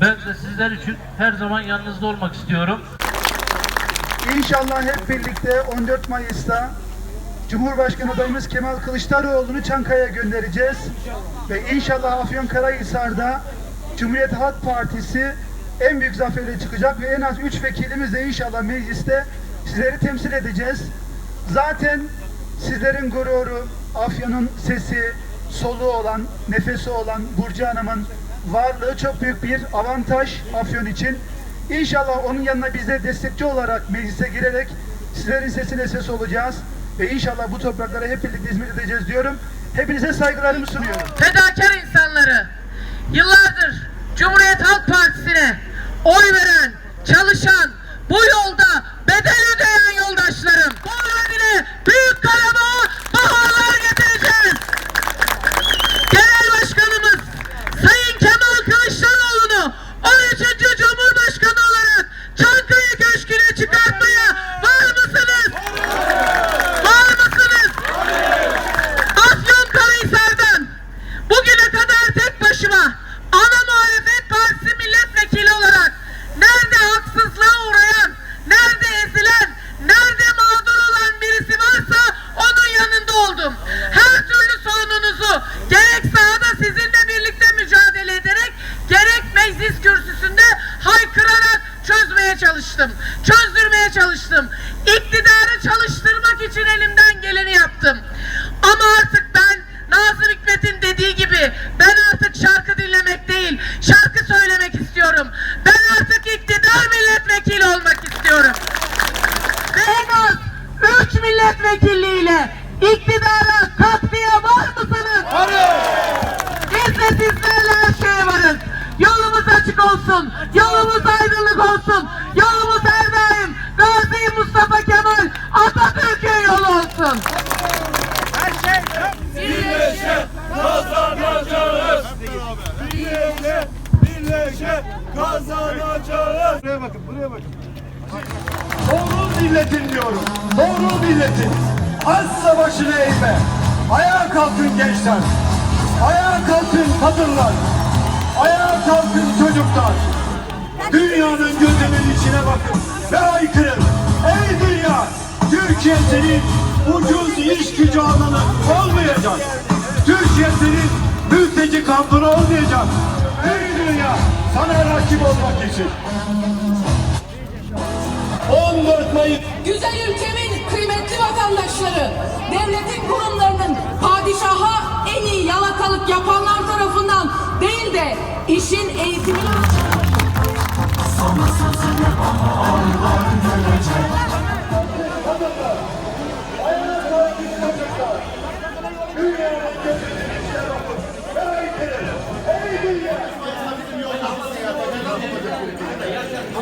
Ben de sizler için her zaman yanınızda olmak istiyorum. İnşallah hep birlikte 14 Mayıs'ta Cumhurbaşkanı adayımız Kemal Kılıçdaroğlu'nu Çankaya'ya göndereceğiz. Ve inşallah Afyonkarahisar'da Cumhuriyet Halk Partisi en büyük zaferle çıkacak ve en az 3 vekilimiz de inşallah mecliste sizleri temsil edeceğiz. Zaten sizlerin gururu, Afyon'un sesi, soluğu olan, nefesi olan Burcu Hanım'ın varlığı çok büyük bir avantaj Afyon için. İnşallah onun yanına biz de destekçi olarak meclise girerek sizlerin sesine ses olacağız. Ve inşallah bu topraklara hep birlikte hizmet edeceğiz diyorum. Hepinize saygılarımı sunuyorum. fedakar insanları, yıllardır Cumhuriyet Halk Partisi'ne oy veren, sahada sizinle birlikte mücadele ederek gerek meclis kürsüsünde haykırarak çözmeye çalıştım. Çözdürmeye çalıştım. İktidarı çalıştırmak için elimden geleni yaptım. Ama artık ben Nazım Hikmet'in dediği gibi ben artık şarkı dinlemek değil şarkı söylemek istiyorum. Ben artık iktidar milletvekili olmak istiyorum. Ve en az 3 milletvekilliğiyle iktidara Olsun. Yolumuz aydınlık olsun. Yolumuz her daim Gazi Mustafa Kemal Atatürk'ün yolu olsun. Birleşe kazanacağız. Birleşe, birleşe kazanacağız. Buraya bakın, buraya bakın. Doğru milletin diyorum. Doğru milletin. Asla başını eğme. Ayağa kalkın gençler. Ayağa kalkın kadınlar. Kalkın çocuklar. Dünyanın gözünün içine bakın ve haykırın. Ey dünya! Türkiye senin ucuz iş gücü alanı olmayacak. Türkiye senin mülteci kampını olmayacak. Ey dünya! Sana rakip olmak için. 14 Mayıs Güzel ülkemin kıymetli vatandaşları, devletin kurumlarının padişaha en iyi yalakalık yapanlar tarafından değil de işin eğitimini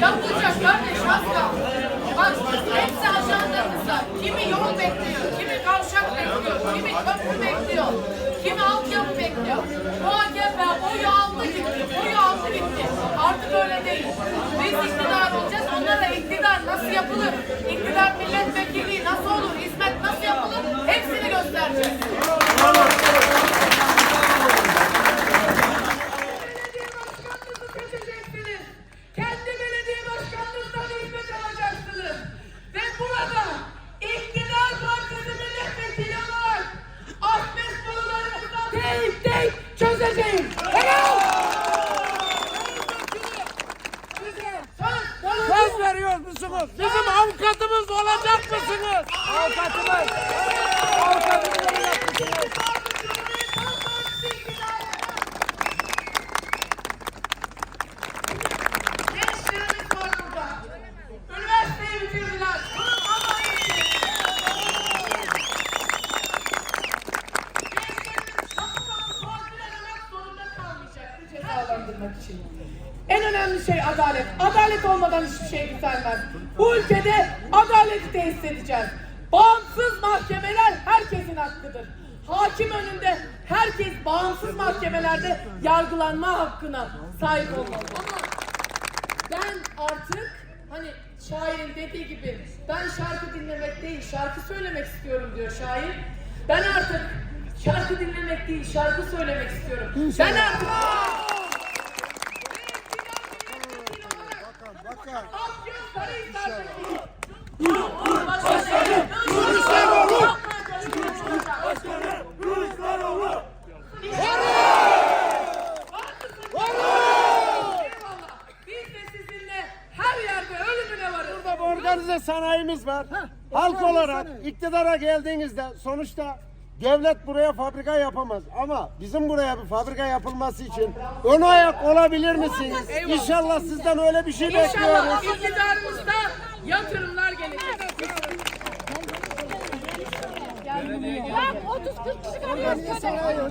Yapılacak kardeş kaldı. Bak hepsi ajandamızda. Kimi yol bekliyor, kimi kavşak bekliyor, kimi köprü bekliyor, kimi altyapı bekliyor. Artık öyle değil. Biz iktidar olacağız, onlara iktidar nasıl yapılır, iktidar milletvekilliği nasıl Bizim avukatımız olacak mısınız? Avukatımız. Avukatımız önemli şey adalet. Adalet olmadan hiçbir şey düzelmez. Bu ülkede adaleti tesis edeceğiz. Bağımsız mahkemeler herkesin hakkıdır. Hakim önünde herkes bağımsız mahkemelerde yargılanma hakkına sahip olmalı. Ama ben artık hani şairin dediği gibi ben şarkı dinlemek değil şarkı söylemek istiyorum diyor şair. Ben artık şarkı dinlemek değil şarkı söylemek istiyorum. Ben artık Afyonkarahisar'daki Eyvallah. Biz de sizinle her yerde ölümüne varız. Burada organize sanayimiz var. Halk olarak iktidara geldiğinizde sonuçta devlet buraya fabrika yapamaz. Ama bizim buraya bir fabrika yapılması için ön ayak olabilir misiniz? İnşallah sizden öyle bir şey İnşallah bekliyoruz. iktidarımızda yatırımlar gelecek. Bak 30-40 kişi kalıyor. Kimse kalmıyor.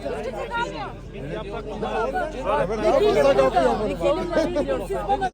Aramızda kapıyor bunu. Siz bana